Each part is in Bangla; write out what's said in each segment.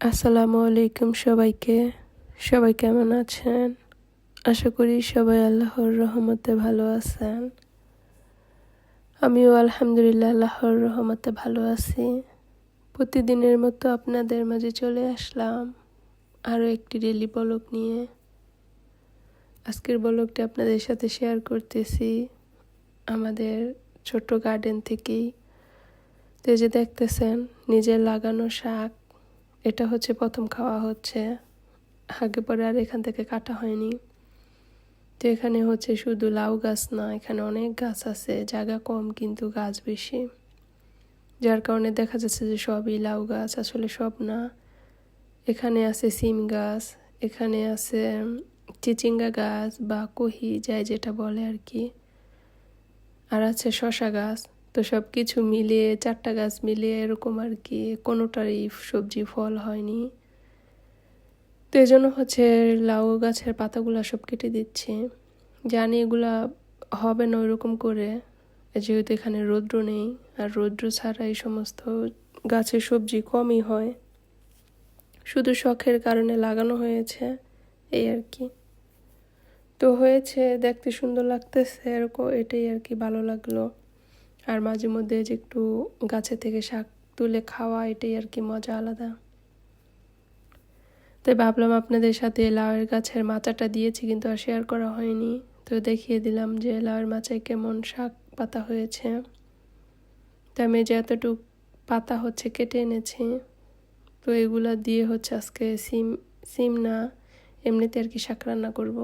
আসসালামু আলাইকুম সবাইকে। সবাই কেমন আছেন? আশা করি সবাই আল্লাহর রহমতে ভালো আছেন। আমিও আলহামদুলিল্লাহ আল্লাহর রহমতে ভালো আছি। প্রতিদিনের মতো আপনাদের মাঝে চলে আসলাম আরও একটি ডেলি বলক নিয়ে। আজকের বলকটি আপনাদের সাথে শেয়ার করতেছি আমাদের ছোট্ট গার্ডেন থেকেই। তো যে দেখতেছেন, নিজের লাগানো শাক। এটা হচ্ছে প্রথম খাওয়া হচ্ছে। আগে পরে আর এখান থেকে কাটা হয়নি। তো এখানে হচ্ছে শুধু লাউ গাছ না, এখানে অনেক গাছ আছে, জায়গা কম কিন্তু গাছ বেশি। যার কারণে দেখা যাচ্ছে যে সবই লাউ গাছ, আসলে সব না। এখানে আছে সিম গাছ, এখানে আছে চিচিঙ্গা গাছ বা কহি যায় যেটা বলে আর কি। আর আছে শশা গাছ তো সব কিছু মিলিয়ে, চারটা গাছ মিলিয়ে এরকম আর কি, কোনোটারই সবজি ফল হয়নি। তো এই জন্য হচ্ছে লাউ গাছের পাতাগুলো সব কেটে দিচ্ছি। জানি এগুলা হবে না ওইরকম করে, যেহেতু এখানে রৌদ্র নেই, আর রৌদ্র ছাড়া এই সমস্ত গাছের সবজি কমই হয়। শুধু শখের কারণে লাগানো হয়েছে, এই আর কি। তো হয়েছে, দেখতে সুন্দর লাগতেছে, এরকম এটাই আর কি ভালো লাগল। আর মাঝে মধ্যে যে একটু গাছে থেকে শাক তুলে খাওয়া, এটাই আর কি মজা আলাদা। তাই ভাবলাম আপনাদের সাথে লাউয়ের গাছের মাচাটা দিয়েছি, কিন্তু আর শেয়ার করা হয়নি। তো দেখিয়ে দিলাম যে লাউয়ের মাচায় কেমন শাক পাতা হয়েছে। তো আমি যে এতটুক পাতা হচ্ছে কেটে এনেছি, তো এগুলো দিয়ে হচ্ছে আজকে সিম সিম না, এমনিতে আর কি শাক রান্না করব।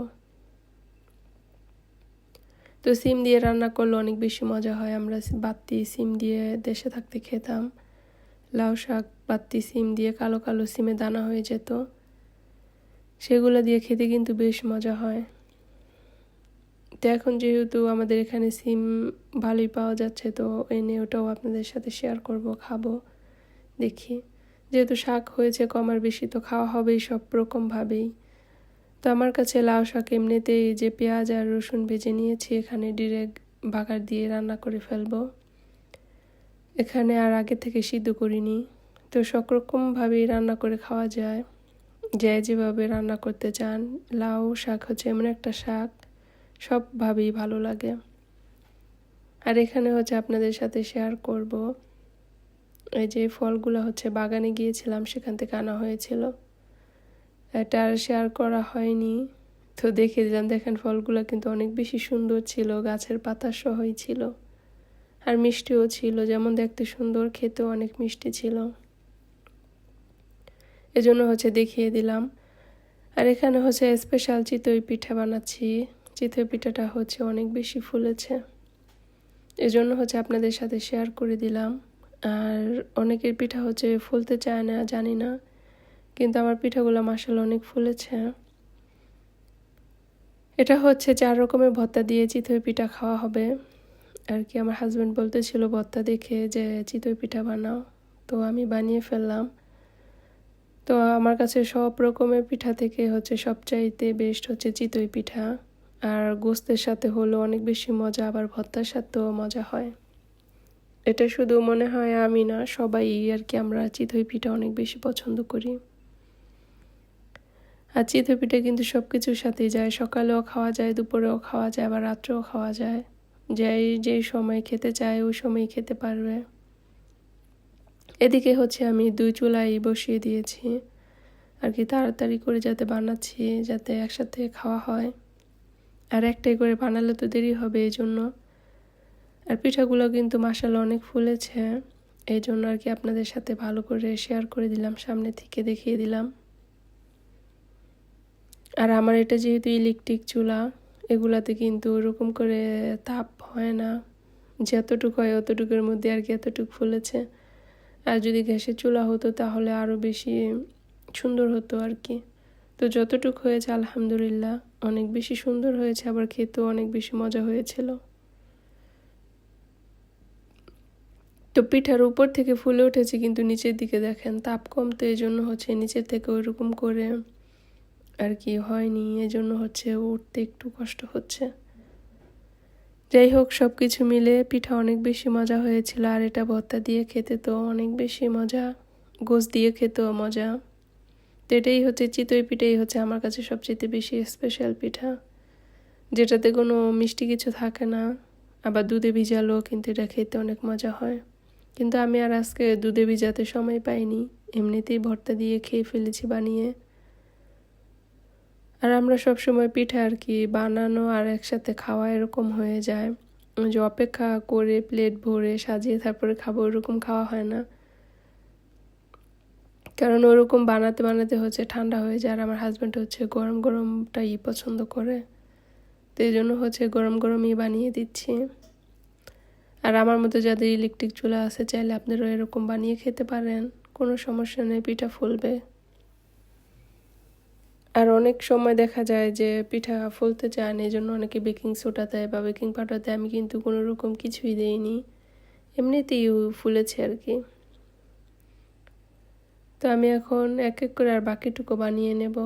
তো সিম দিয়ে রান্না করলে অনেক বেশি মজা হয়। আমরা বাত্তি সিম দিয়ে দেশে থাকতে খেতাম। লাউ শাক বাত্তি সিম দিয়ে কালো কালো সিমে দানা হয়ে যেত। সেগুলো দিয়ে খেতে কিন্তু বেশ মজা হয়। তো এখন যেহেতু আমাদের এখানে সিম ভালোই পাওয়া যাচ্ছে, তো এনে ওটাও আপনাদের সাথে শেয়ার করব, খাব, দেখি। যেহেতু শাক হয়েছে কমার বেশি তো খাওয়া হবেই সব রকমভাবেই। তো আমার কাছে লাউ শাক এমনিতেই যে পেঁয়াজ আর রসুন ভেজে নিয়েছি, এখানে ডিরেক্ট বাগার দিয়ে রান্না করে ফেলব। এখানে আর আগে থেকে সিদ্ধ করিনি। তো সব রকমভাবেই রান্না করে খাওয়া যায়। যে যেভাবে রান্না করতে চান, লাউ শাক হচ্ছে এমন একটা শাক, সবভাবেই ভালো লাগে। আর এখানে হচ্ছে আপনাদের সাথে শেয়ার করব। এই যে ফলগুলো হচ্ছে বাগানে গিয়েছিলাম, সেখান থেকে আনা হয়েছিল। এটা আর শেয়ার করা হয়নি। তো দেখে দিলাম, দেখেন ফলগুলো কিন্তু অনেক বেশি সুন্দর ছিল, গাছের পাতা সহই ছিল। আর মিষ্টিও ছিল, যেমন দেখতে সুন্দর, খেতেও অনেক মিষ্টি ছিল। এজন্য হচ্ছে দেখিয়ে দিলাম। আর এখানে হচ্ছে স্পেশাল চিতই পিঠা বানাচ্ছি। চিতই পিঠাটা হচ্ছে অনেক বেশি ফুলেছে। এজন্য হচ্ছে আপনাদের সাথে শেয়ার করে দিলাম। আর অনেকের পিঠা হচ্ছে ফুলতে চায় না, জানি না। কিন্তু আমার পিঠাগুলো মাসাল অনেক ফুলেছে। এটা হচ্ছে চার রকমের ভত্তা দিয়ে চিতই পিঠা খাওয়া হবে। আর কি আমার হাজব্যান্ড বলতেছিল ভত্তা দেখে যে চিতই পিঠা বানাও। তো আমি বানিয়ে ফেললাম। তো আমার কাছে সব রকমের পিঠা থেকে হচ্ছে সবচাইতে বেস্ট হচ্ছে চিতই পিঠা। আর গোস্তের সাথে হলো অনেক বেশি মজা, আবার ভত্তার সাথেও মজা হয়। এটা শুধু মনে হয় আমি না, সবাই আর কি আমরা চিতই পিঠা অনেক বেশি পছন্দ করি। আর চিতই পিঠে কিন্তু সব কিছুর সাথেই যায়। সকালেও খাওয়া যায়, দুপুরেও খাওয়া যায়, আবার রাত্রেও খাওয়া যায়। যাই, যেই সময় খেতে চায়, ওই সময় খেতে পারবে। এদিকে হচ্ছে আমি দুই চুলাই বসিয়ে দিয়েছি। আর কি তাড়াতাড়ি করে যাতে বানাচ্ছি, যাতে একসাথে খাওয়া হয়। আর একটাই করে বানালে তো দেরি হবে এই জন্য আর পিঠাগুলো কিন্তু মাসাল অনেক ফুলেছে। এই জন্য আর কি আপনাদের সাথে ভালো করে শেয়ার করে দিলাম, সামনে থেকে দেখিয়ে দিলাম। আর আমার এটা যেহেতু ইলেকট্রিক চুলা, এগুলাতে কিন্তু ওরকম করে তাপ হয় না। যতটুকু হয় অতটুকুর মধ্যে আর কি এতটুকু ফুলেছে। আর যদি গ্যাসের চুলা হতো তাহলে আরও বেশি সুন্দর হতো আর কি। তো যতটুকু হয়েছে আলহামদুলিল্লাহ, অনেক বেশি সুন্দর হয়েছে, আবার খেতেও অনেক বেশি মজা হয়েছিল। তো পিঠার উপর থেকে ফুলে উঠেছে কিন্তু নিচের দিকে দেখেন, তাপ কমতে এই জন্য হচ্ছে নিচের থেকে ওইরকম করে আর কি হয়নি, এজন্য হচ্ছে উঠতে একটু কষ্ট হচ্ছে। যাই হোক সব কিছু মিলে পিঠা অনেক বেশি মজা হয়েছিল, আর এটা ভর্তা দিয়ে খেতে তো অনেক বেশি মজা গোস দিয়ে খেতেও মজা। তো এটাই হচ্ছে চিতই পিঠাই হচ্ছে আমার কাছে সবচেয়ে বেশি স্পেশাল পিঠা। যেটাতে কোনো মিষ্টি কিছু থাকে না, আবার দুধে ভিজালো কিন্তু এটা খেতে অনেক মজা হয়। কিন্তু আমি আর আজকে দুধে ভিজাতে সময় পাইনি, এমনিতেই ভর্তা দিয়ে খেয়ে ফেলেছি বানিয়ে। আর আমরা সব সময় পিঠা আর কি বানানো আর একসাথে খাওয়া এরকম হয়ে যায়। যে অপেক্ষা করে প্লেট ভরে সাজিয়ে তারপরে খাব ওরকম খাওয়া হয় না। কারণ ওরকম বানাতে বানাতে হচ্ছে ঠান্ডা হয়ে যায় আর আমার হাজব্যান্ড হচ্ছে গরম গরমটাই পছন্দ করে। তো এই জন্য হচ্ছে গরম গরমই বানিয়ে দিচ্ছি। আর আমার মতো যাদের ইলেকট্রিক চুলা আছে চাইলে আপনারাও এরকম বানিয়ে খেতে পারেন। কোনো সমস্যা নেই, পিঠা ফুলবে। আর অনেক সময় দেখা যায় যে পিঠা ফুলতে চায় না এই জন্য অনেকে বেকিং সোডা দেয় বা বেকিং পাউডার দেয়। আমি কিন্তু কোনো রকম কিছুই দেইনি। এমনিতেই ফুলেছে আর কি। তো আমি এখন এক এক করে আর বাকিটুকু বানিয়ে নেব।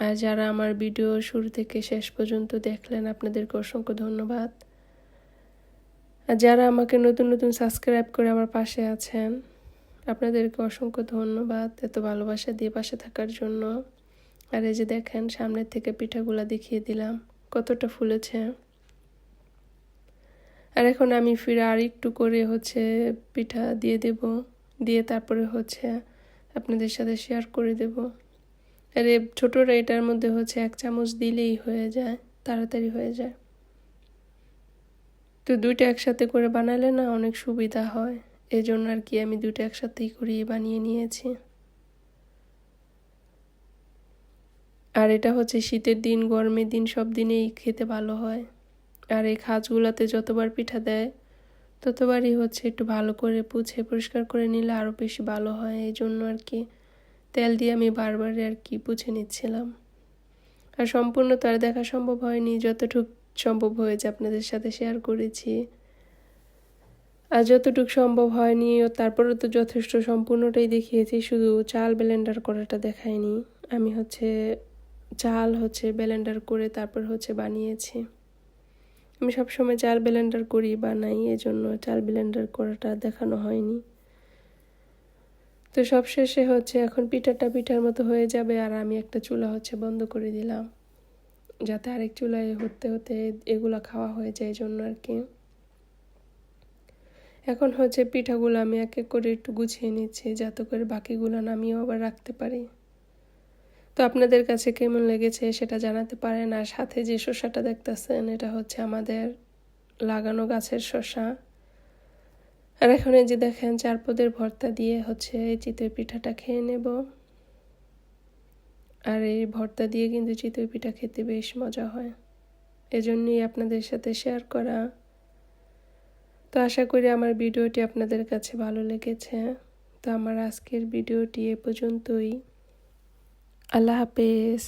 আর যারা আমার ভিডিও শুরু থেকে শেষ পর্যন্ত দেখলেন, আপনাদেরকে অসংখ্য ধন্যবাদ। আর যারা আমাকে নতুন নতুন সাবস্ক্রাইব করে আমার পাশে আছেন, আপনাদেরকে অসংখ্য ধন্যবাদ এত ভালোবাসা দিয়ে পাশে থাকার জন্য। আর এই যে দেখেন, সামনের থেকে পিঠাগুলা দেখিয়ে দিলাম, কতটা ফুলেছে। আর এখন আমি ফিরে আর একটু করে হচ্ছে পিঠা দিয়ে দেব, দিয়ে তারপরে হচ্ছে আপনাদের সাথে শেয়ার করে দেব। আর ছোটোটা এটার মধ্যে হচ্ছে এক চামচ দিলেই হয়ে যায়, তাড়াতাড়ি হয়ে যায়। তো দুইটা একসাথে করে বানালে না অনেক সুবিধা হয় এই জন্য আর কি আমি দুটো একসাথেই করিয়ে বানিয়ে নিয়েছি। আর এটা হচ্ছে শীতের দিন, গরমের দিন, সব দিনেই খেতে ভালো হয়। আর এই খাজগুলোতে যতবার পিঠা দেয়, ততবারই হচ্ছে একটু ভালো করে পুছে, পরিষ্কার করে নিলে আরও বেশি ভালো হয়। এই জন্য আর কি তেল দিয়ে আমি বারবার আর কি পুছে নিচ্ছিলাম। আর সম্পূর্ণ তো আর দেখা সম্ভব হয়নি, যতটুক সম্ভব হয়েছে আপনাদের সাথে শেয়ার করেছি। আর যতটুকু সম্ভব হয়নি তারপরে তো যথেষ্ট সম্পূর্ণটাই দেখিয়েছি, শুধু চাল ব্লেন্ডার করাটা দেখায়নি আমি হচ্ছে চাল হচ্ছে ব্লেন্ডার করে তারপর হচ্ছে বানিয়েছি। আমি সবসময় চাল ব্লেন্ডার করি বানাই এই জন্য চাল ব্লেন্ডার করাটা দেখানো হয়নি। তো সব শেষে হচ্ছে এখন পিঠাটা পিঠার মতো হয়ে যাবে আর আমি একটা চুলা হচ্ছে বন্ধ করে দিলাম। যাতে আরেক চুলায় হতে হতে এগুলো খাওয়া হয়ে যায় জন্য আর কি এখন হচ্ছে পিঠাগুলো আমি এক এক করে একটু গুছিয়ে নিচ্ছি, যাতে করে বাকিগুলো নামিয়েও আবার রাখতে পারি। তো আপনাদের কাছে কেমন লেগেছে সেটা জানাতে পারেন। আর সাথে যে শসাটা দেখতেছেন, এটা হচ্ছে আমাদের লাগানো গাছের শসা। আর এখন এই যে দেখেন, চারপদের ভর্তা দিয়ে হচ্ছে এই চিতই পিঠাটা খেয়ে নেব। আর এই ভর্তা দিয়ে কিন্তু চিতই পিঠা খেতে বেশ মজা হয়। এজন্যই আপনাদের সাথে শেয়ার করা। তো আশা করি আমার ভিডিওটি আপনাদের কাছে ভালো লেগেছে। তো আমার আজকের ভিডিওটি এ পর্যন্তই। আল্লাহ হাফেজ